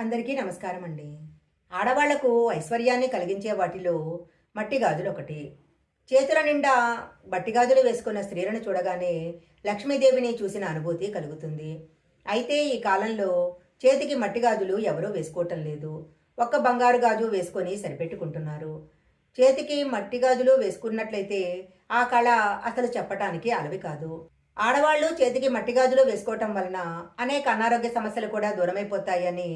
అందరికీ నమస్కారం అండి ఆడవాళ్ళకు ఐశ్వర్యాన్ని కలిగించే వాటిలో మట్టి గాజులు ఒకటి. చేతుల నిండా మట్టి గాజులు వేసుకున్న స్త్రీలను చూడగానే లక్ష్మీదేవిని చూసిన అనుభూతి కలుగుతుంది. అయితే ఈ కాలంలో చేతికి మట్టి గాజులు ఎవరూ వేసుకోవటం లేదు. ఒక్క బంగారు గాజు వేసుకొని సరిపెట్టుకుంటున్నారు. చేతికి మట్టి గాజులు వేసుకున్నట్లయితే ఆ కళ అసలు చెప్పటానికి అలవి కాదు. ఆడవాళ్ళు చేతికి మట్టి గాజులు వేసుకోవటం వలన అనేక అనారోగ్య సమస్యలు కూడా దూరమైపోతాయని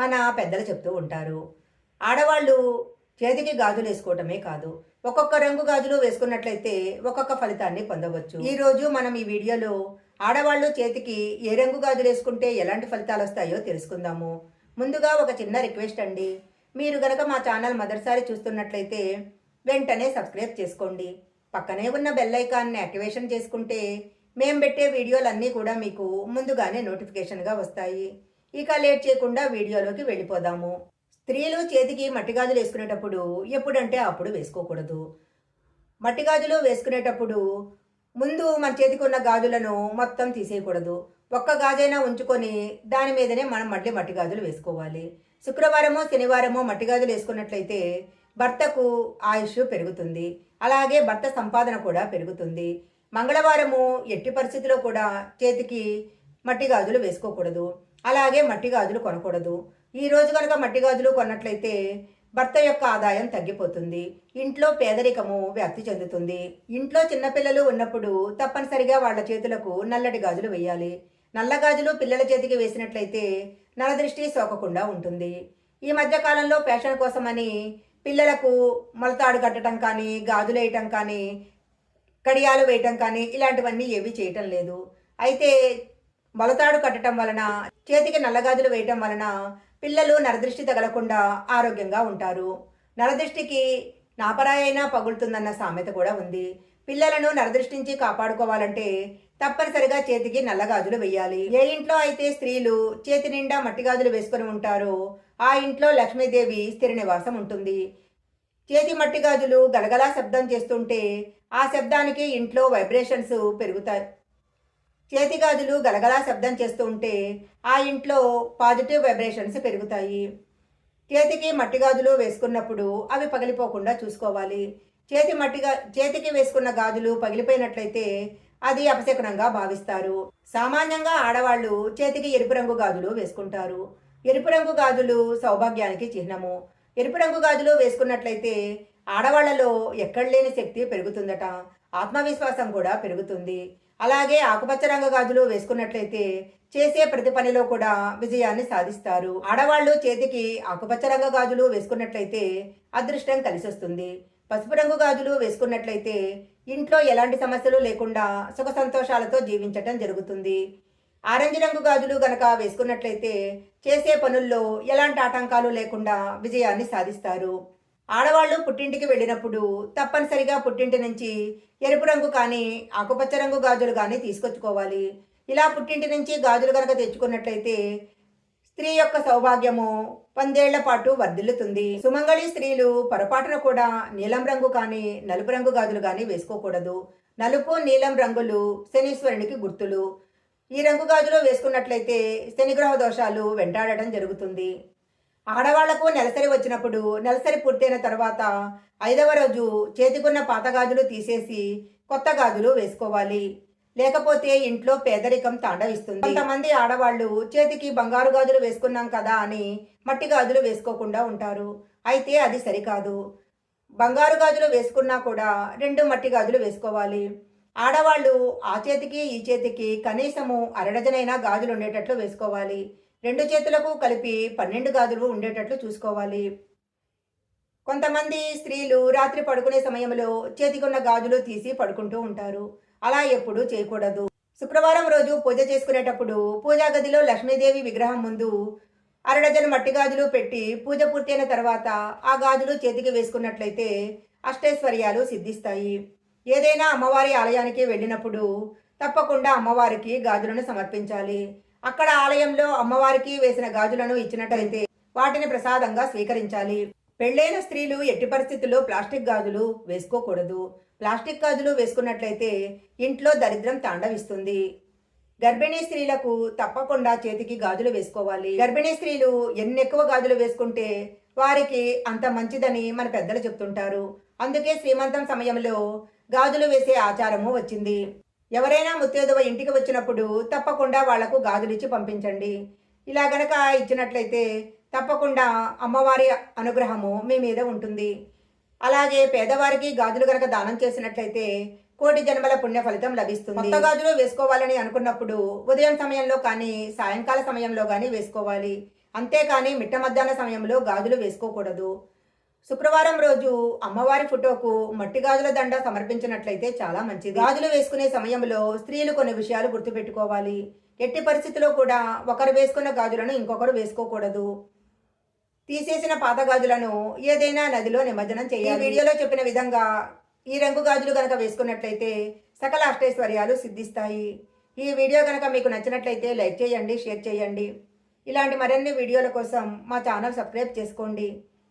మన పెద్దలు చెప్తూ ఉంటారు. ఆడవాళ్ళు చేతికి గాజులు వేసుకోవటమే కాదు ఒక్కొక్క రంగు గాజులు వేసుకున్నట్లయితే ఒక్కొక్క ఫలితాన్ని పొందవచ్చు. ఈరోజు మనం ఈ వీడియోలో ఆడవాళ్ళు చేతికి ఏ రంగు గాజులు వేసుకుంటే ఎలాంటి ఫలితాలు వస్తాయో తెలుసుకుందాము. ముందుగా ఒక చిన్న రిక్వెస్ట్ అండి. మీరు గనక మా ఛానల్ మొదటిసారి చూస్తున్నట్లయితే వెంటనే సబ్స్క్రైబ్ చేసుకోండి. పక్కనే ఉన్న బెల్ ఐకాన్ని యాక్టివేషన్ చేసుకుంటే మేము పెట్టే వీడియోలన్నీ కూడా మీకు ముందుగానే నోటిఫికేషన్గా వస్తాయి. ఇక లేట్ చేయకుండా వీడియోలోకి వెళ్ళిపోదాము. స్త్రీలు చేతికి మట్టి గాజులు వేసుకునేటప్పుడు ఎప్పుడంటే అప్పుడు వేసుకోకూడదు. మట్టి గాజులు వేసుకునేటప్పుడు ముందు మన చేతికి ఉన్న గాజులను మొత్తం తీసేయకూడదు. ఒక్క గాజైనా ఉంచుకొని దాని మీదనే మనం మళ్ళీ మట్టి గాజులు వేసుకోవాలి. శుక్రవారమో శనివారమో మట్టి గాజులు వేసుకున్నట్లయితే భర్తకు ఆయుష్ పెరుగుతుంది. అలాగే భర్త సంపాదన కూడా పెరుగుతుంది. మంగళవారము ఎట్టి పరిస్థితిలో కూడా చేతికి మట్టి గాజులు వేసుకోకూడదు. అలాగే మట్టి గాజులు కొనకూడదు. ఈ రోజు కనుక మట్టి గాజులు కొన్నట్లయితే భర్త యొక్క ఆదాయం తగ్గిపోతుంది. ఇంట్లో పేదరికము వ్యాప్తి చెందుతుంది. ఇంట్లో చిన్నపిల్లలు ఉన్నప్పుడు తప్పనిసరిగా వాళ్ళ చేతులకు నల్లటి గాజులు వేయాలి. నల్ల గాజులు పిల్లల చేతికి వేసినట్లయితే నరదృష్టి సోకకుండా ఉంటుంది. ఈ మధ్య కాలంలో ఫ్యాషన్ కోసమని పిల్లలకు మొలతాడు కట్టడం కానీ గాజులు వేయటం కానీ కడియాలు వేయటం కానీ ఇలాంటివన్నీ ఏవి చేయటం లేదు. అయితే బలతాడు కట్టడం వలన చేతికి నల్లగాజులు వేయటం వలన పిల్లలు నరదృష్టి తగలకుండా ఆరోగ్యంగా ఉంటారు. నరదృష్టికి నాపరాయైనా పగులుతుందన్న సామెత కూడా ఉంది. పిల్లలను నరదృష్టించి కాపాడుకోవాలంటే తప్పనిసరిగా చేతికి నల్లగాజులు వేయాలి. ఏ ఇంట్లో అయితే స్త్రీలు చేతి నిండా మట్టి గాజులు వేసుకొని ఉంటారో ఆ ఇంట్లో లక్ష్మీదేవి స్థిర నివాసం ఉంటుంది. చేతి మట్టి గాజులు గలగలా శబ్దం చేస్తుంటే ఆ శబ్దానికి ఇంట్లో వైబ్రేషన్స్ పెరుగుతాయి. చేతి గాజులు గలగలా శబ్దం చేస్తూ ఉంటే ఆ ఇంట్లో పాజిటివ్ వైబ్రేషన్స్ పెరుగుతాయి. చేతికి మట్టి గాజులు వేసుకున్నప్పుడు అవి పగిలిపోకుండా చూసుకోవాలి. చేతి మట్టిగా చేతికి వేసుకున్న గాజులు పగిలిపోయినట్లయితే అది అపశకునంగా భావిస్తారు. సామాన్యంగా ఆడవాళ్ళు చేతికి ఎరుపు రంగు గాజులు వేసుకుంటారు. ఎరుపు రంగు గాజులు సౌభాగ్యానికి చిహ్నము. ఎరుపు రంగు గాజులు వేసుకున్నట్లయితే ఆడవాళ్ళలో ఎక్కడ లేని శక్తి పెరుగుతుందట. ఆత్మవిశ్వాసం కూడా పెరుగుతుంది. అలాగే ఆకుపచ్చ రంగు గాజులు వేసుకున్నట్లయితే చేసే ప్రతి పనిలో కూడా విజయాన్ని సాధిస్తారు. ఆడవాళ్ళు చేతికి ఆకుపచ్చ రంగు గాజులు వేసుకున్నట్లయితే అదృష్టం కలిసొస్తుంది. పసుపు రంగు గాజులు వేసుకున్నట్లయితే ఇంట్లో ఎలాంటి సమస్యలు లేకుండా సుఖ సంతోషాలతో జీవించటం జరుగుతుంది. ఆరెంజ్ రంగు గాజులు గనక వేసుకున్నట్లయితే చేసే పనుల్లో ఎలాంటి ఆటంకాలు లేకుండా విజయాన్ని సాధిస్తారు. ఆడవాళ్ళు పుట్టింటికి వెళ్ళినప్పుడు తప్పనిసరిగా పుట్టింటి నుంచి ఎరుపు రంగు కానీ ఆకుపచ్చ రంగు గాజులు కానీ తీసుకొచ్చుకోవాలి. ఇలా పుట్టింటి నుంచి గాజులు కనుక తెచ్చుకున్నట్లయితే స్త్రీ యొక్క సౌభాగ్యము పందేళ్ళ పాటు వర్ధిల్లుతుంది. సుమంగళి స్త్రీలు పొరపాటున కూడా నీలం రంగు కానీ నలుపు రంగు గాజులు కానీ వేసుకోకూడదు. నలుపు నీలం రంగులు శనీశ్వరునికి గుర్తులు. ఈ రంగు గాజులు వేసుకున్నట్లయితే శనిగ్రహ దోషాలు వెంటాడటం జరుగుతుంది. ఆడవాళ్ళకు నెలసరి వచ్చినప్పుడు నెలసరి పూర్తయిన తర్వాత ఐదవ రోజు చేతికున్న పాత గాజులు తీసేసి కొత్త గాజులు వేసుకోవాలి. లేకపోతే ఇంట్లో పేదరికం తాండవిస్తుంది. కొంతమంది ఆడవాళ్ళు చేతికి బంగారు గాజులు వేసుకున్నాం కదా అని మట్టి గాజులు వేసుకోకుండా ఉంటారు. అయితే అది సరికాదు. బంగారు గాజులు వేసుకున్నా కూడా రెండు మట్టి గాజులు వేసుకోవాలి. ఆడవాళ్ళు ఆ చేతికి ఈ చేతికి కనీసము అరడజనైనా గాజులు ఉండేటట్లు వేసుకోవాలి. రెండు చేతులకు కలిపి పన్నెండు గాజులు ఉండేటట్లు చూసుకోవాలి. కొంతమంది స్త్రీలు రాత్రి పడుకునే సమయంలో చేతికున్న గాజులు తీసి పడుకుంటూ ఉంటారు. అలా ఎప్పుడూ చేయకూడదు. శుక్రవారం రోజు పూజ చేసుకునేటప్పుడు పూజా గదిలో లక్ష్మీదేవి విగ్రహం ముందు అరడజను మట్టి గాజులు పెట్టి పూజ పూర్తయిన తర్వాత ఆ గాజులు చేతికి వేసుకున్నట్లయితే అష్టైశ్వర్యాలు సిద్ధిస్తాయి. ఏదైనా అమ్మవారి ఆలయానికి వెళ్ళినప్పుడు తప్పకుండా అమ్మవారికి గాజులను సమర్పించాలి. అక్కడ ఆలయంలో అమ్మవారికి వేసిన గాజులను ఇచ్చినట్లయితే వాటిని ప్రసాదంగా స్వీకరించాలి. పెళ్ళైన స్త్రీలు ఎట్టి పరిస్థితుల్లో ప్లాస్టిక్ గాజులు వేసుకోకూడదు. ప్లాస్టిక్ గాజులు వేసుకున్నట్లయితే ఇంట్లో దరిద్రం తాండవిస్తుంది. గర్భిణీ స్త్రీలకు తప్పకుండా చేతికి గాజులు వేసుకోవాలి. గర్భిణీ స్త్రీలు ఎన్ని ఎక్కువ గాజులు వేసుకుంటే వారికి అంత మంచిదని మన పెద్దలు చెప్తుంటారు. అందుకే శ్రీమంతం సమయంలో గాజులు వేసే ఆచారము వచ్చింది. ఎవరైనా ముత్తేదవ ఇంటికి వచ్చినప్పుడు తప్పకుండా వాళ్ళకు గాజులిచ్చి పంపించండి. ఇలా గనక ఇచ్చినట్లయితే తప్పకుండా అమ్మవారి అనుగ్రహము మీ మీద ఉంటుంది. అలాగే పేదవారికి గాజులు గనక దానం చేసినట్లయితే కోటి జన్మల పుణ్య ఫలితం లభిస్తుంది. కొత్త గాజులు వేసుకోవాలని అనుకున్నప్పుడు ఉదయం సమయంలో కానీ సాయంకాల సమయంలో కానీ వేసుకోవాలి. అంతేకాని మిట్ట మధ్యాహ్న సమయంలో గాజులు వేసుకోకూడదు. శుక్రవారం రోజు అమ్మవారి ఫోటోకు మట్టి గాజుల దండ సమర్పించినట్లయితే చాలా మంచిది. గాజులు వేసుకునే సమయంలో స్త్రీలు కొన్ని విషయాలు గుర్తుపెట్టుకోవాలి. ఎట్టి పరిస్థితిలో కూడా ఒకరు వేసుకున్న గాజులను ఇంకొకరు వేసుకోకూడదు. తీసేసిన పాత గాజులను ఏదైనా నదిలో నిమజ్జనం చేయాలి. ఈ వీడియోలో చెప్పిన విధంగా ఈ రంగు గాజులు గనక వేసుకున్నట్లయితే సకల అష్టైశ్వర్యాలు సిద్ధిస్తాయి. ఈ వీడియో కనుక మీకు నచ్చినట్లయితే లైక్ చేయండి షేర్ చేయండి. ఇలాంటి మరిన్ని వీడియోల కోసం మా ఛానల్ సబ్స్క్రైబ్ చేసుకోండి.